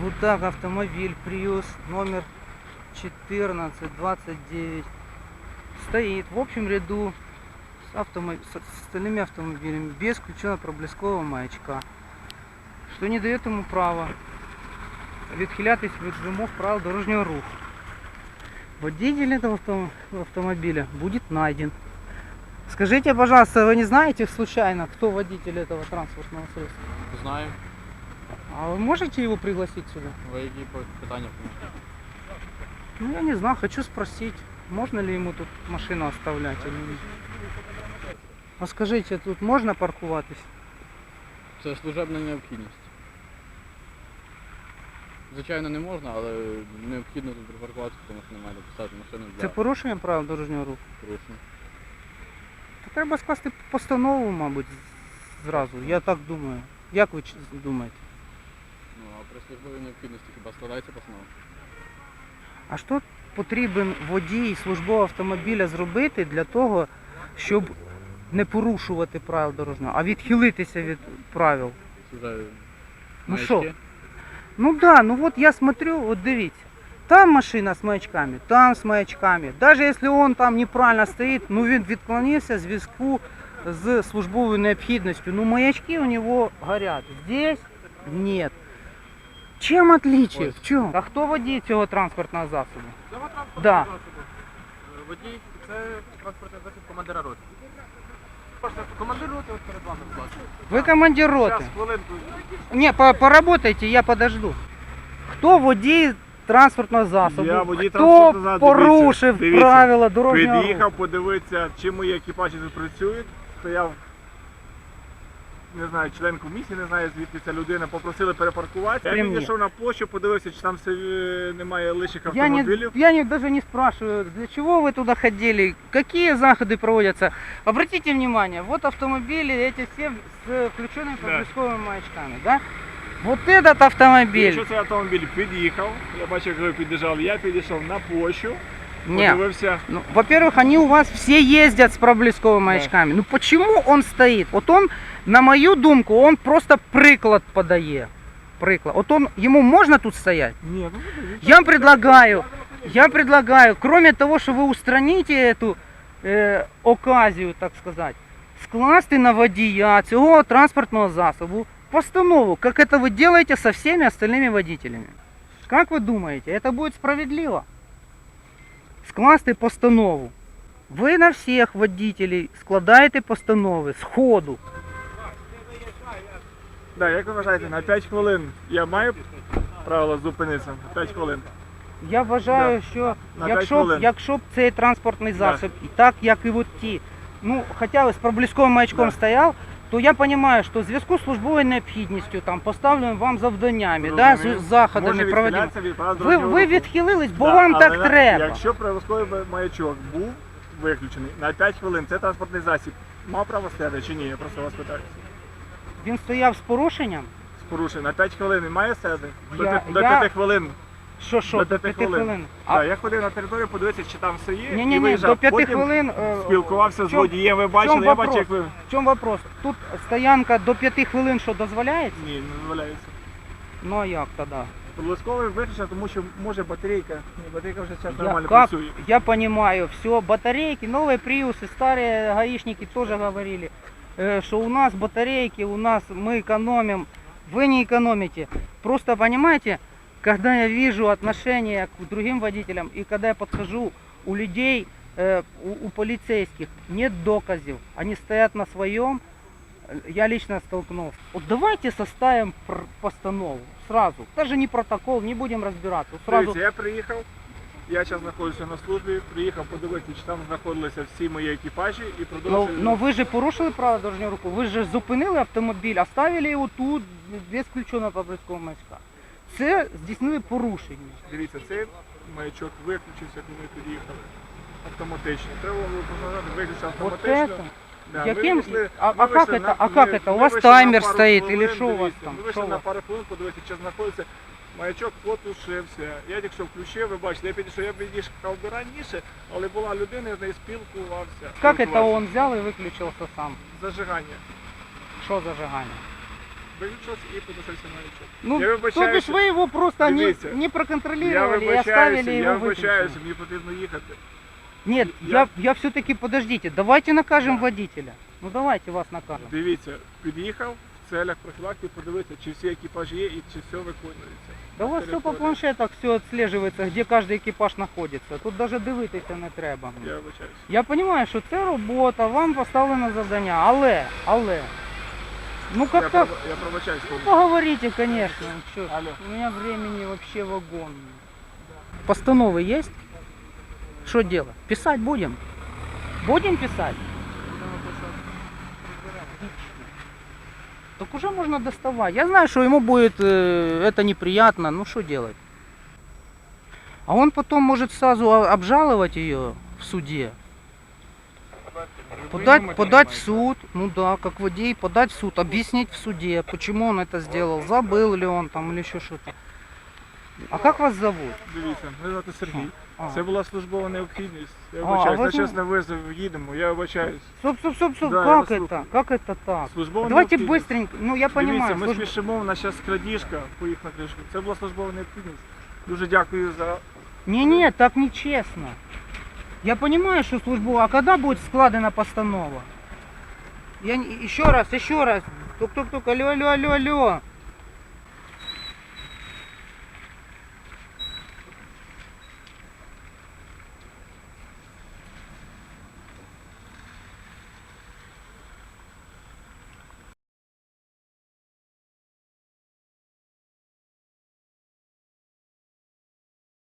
Вот так автомобиль Prius номер 1429 стоит в общем ряду с, автомо- с остальными автомобилями без включено-проблескового маячка, что не дает ему права відхилятись від вимог правил дорожнього руху. Водитель этого авто- автомобиля будет найден. Скажите, пожалуйста, вы не знаете случайно, кто водитель этого транспортного средства? Знаю. А вы можете его пригласить сюда? Ви які по- питання Ну, я не знаю, хочу спросить, можно ли ему тут машину оставлять или нет. А скажите, тут можно паркуватись? Це служебна необхідність. Звичайно, не можна, але необхідно тут припаркуватися, тому що немає де поставити машину для Це порушення правил дорожнього руху? порушення. Та треба скласти постанову, мабуть, з- зразу. Я так думаю. Як ви ч- думаєте? Ну, а при службовій необхідності хіба складається постанова? А що потрібен водій службового автомобіля зробити для того, щоб не порушувати правил дорожнього, а відхилитися від правил? Вже Ну маячки. що? Ну да, ну вот я смотрю, вот дивіться. Там машина з маячками, там з маячками. Даже якщо он там неправильно стоїть, ну він відклонився в зв'язку з службовою необхідністю. Ну маячки у него горят. Здесь нет. Чим отличие? В чому? А хто водій цього транспортного засобу? Да. Водій це транспортний засіб командира роти. Командир роти от перед вами, будь ласка. Ви командир роти. Зараз, хвилинку. Ні, по- поработайте, я подожду. Хто водій транспортного засобу? Я водій Хто транспортного засобу. порушив Дивіться, дивіться. правила дорожнього руху? Під'їхав, подивитися, чи мої екіпажі тут працюють. Стояв, не знаю, член комісії, не знаю звідки ця людина, попросили перепаркуватися. Я При мені. підійшов на площу, подивився, чи там все, е, немає лишніх Я, не, автомобілів. я не, даже не спрашиваю, для чего вы туда ходили, какие заходы проводятся. Обратите внимание, вот автомобили эти все с включенными Да. проблесковыми маячками, да? Вот этот автомобиль. Якщо цей автомобіль під'їхав, я бачив, як ви під'їжджали, я підійшов на площу, Не, подивився. ну, во-первых, они у вас все ездят с проблесковыми маячками. Ну почему он стоит? Вот он, на мою думку, он просто приклад подає. Приклад. Вот он, ему можно тут стоять? Ні, ну Я вам предлагаю, я предлагаю, кроме того, что вы устраните эту э, оказію, так сказать, скласти на водія цього транспортного засобу постанову, как это вы делаете со всеми остальными водителями. Как вы думаете, это будет справедливо? Скласти постанову. Ви на всіх водителей складаєте постанови з ходу. да, як ви вважаєте, на 5 хвилин я маю право зупинитися? 5 хвилин. Я вважаю, що На п'ять якщо б, хвилин. якщо б цей транспортний Да. засіб, і так як і от ті, ну хоча з проблисковим маячком Да. стояв, то я розумію, що в зв'язку з службовою необхідністю, там поставленим вам завданнями, да, з заходами правил Ви, ви відхилились, бо Да, вам але так на- треба. Якщо прилосковий маячок був виключений на 5 хвилин, це транспортний засіб. Мав право стояти чи ні? Я просто вас питаю. Він стояв з порушенням. З порушенням. На 5 хвилин він має стояти? До, Я- п'яти- я- 5 хвилин. Що що, До до п'яти 5 хвилин. хвилин. А, Так, я ходив на територію, подивитися, чи там все є. ні, і ні, ні, виїжджав. до 5 Потім хвилин. е, Спілкувався в з чому- водієм, ви в бачили, чому я вопрос? бачив, як ви. В чому вопрос? Тут стоянка до 5 хвилин що дозволяється? Ні, не дозволяється. Ну а як тоді? Прилосковий виключено, тому що може батарейка. Ні, батарейка вже зараз Я, нормально как, працює. я понимаю, все, батарейки, новые приусы, старые гаишники тоже говорили, э, что у нас батарейки, у нас мы экономим, вы не экономите. Просто понимаете, когда я вижу отношение к другим водителям и когда я подхожу у людей, э, у, у полицейских нет доказов, они стоят на своем, э, я лично столкнулся. Вот давайте составим постанову сразу, даже не протокол, не будем разбираться, сразу Дивіться, я приїхав, я зараз знаходжуся на службі, приїхав подивитися, чи там знаходилися всі мої екіпажі і Ну, продовжую. ну ви же порушили право дорожнього руху, ви ж зупинили автомобіль, оставили його тут без включеного проблискового маячка Це здійснили порушення. Дивіться, цей маячок виключився, коли ми під'їхали. Автоматично. Треба було познати, виключив Вот автоматично. это. Да, Яким- ми вийшли- а- ми а вийшли как на- это? А ми- как это? У ми вас вийшли на таймер пару стоїть хвилин, или що у вас дивіться, там? Ми Що вийшли у на вас? пару хвилин, подивитися, чи знаходиться. Маячок потушився. Я тільки що включив, ви бачите, я підійшов, я підійшов би раніше, але була людина, я з нею спілкувався. Как это спілкувався. он взял и выключился сам? Зажигання. Що зажигання? виключилось і потушився маячок. Ну, Я то вибачаюся. бишь вы его просто не, Дивіться, не Я проконтролировали и вибачаюся, оставили я его вибачаюся, выключенным. мені потрібно їхати. Нет, Я- я, я все-таки, подождите, давайте накажем водителя. Ну давайте вас накажем. Дивіться, під'їхав в целях профілактики подивитися, чи всі екіпажі є і чи все виконується. Да у вас все по території. планшетах все отслеживается, где каждый екіпаж знаходиться. Тут даже дивитися не треба. Я вибачаюся. Я розумію, що це робота, вам поставлено завдання, але, але, ну Я, как-то, проб- я пробачаюсь. ну, поговорите, конечно. Чё, Алло. у меня времени вообще вагон. Постановы есть? Что делать? Писать будем? Будем писать? Так уже можно доставать. Я знаю, что ему будет э, это неприятно, ну что делать? А он потом может сразу о- обжаловать ее в суде. Подать, подать в суд, ну да, как водей, подать в суд, объяснить в суде, почему он это сделал, забыл ли он там или еще что-то. А как вас зовут? Дивіться, мене звати Сергій. А. Це була службова необхідність. Я А, вибачаюсь, ви на зна- час на визов їдемо, я вибачаюсь. Стоп, стоп, стоп, стоп, Да, я как вас это? слушаю. Как это так? Службова Давайте необхідність. быстренько, ну я понимаю, Дивіться, ми служб- спішимо, у нас зараз крадіжка, поїх на кришку. Це була службова необхідність. Дуже дякую за Не-не, так нечестно. Я понимаю, что службу, а когда будет складена постанова? Я еще раз, еще раз. Тук-тук-тук, алло, алло, алло, алло.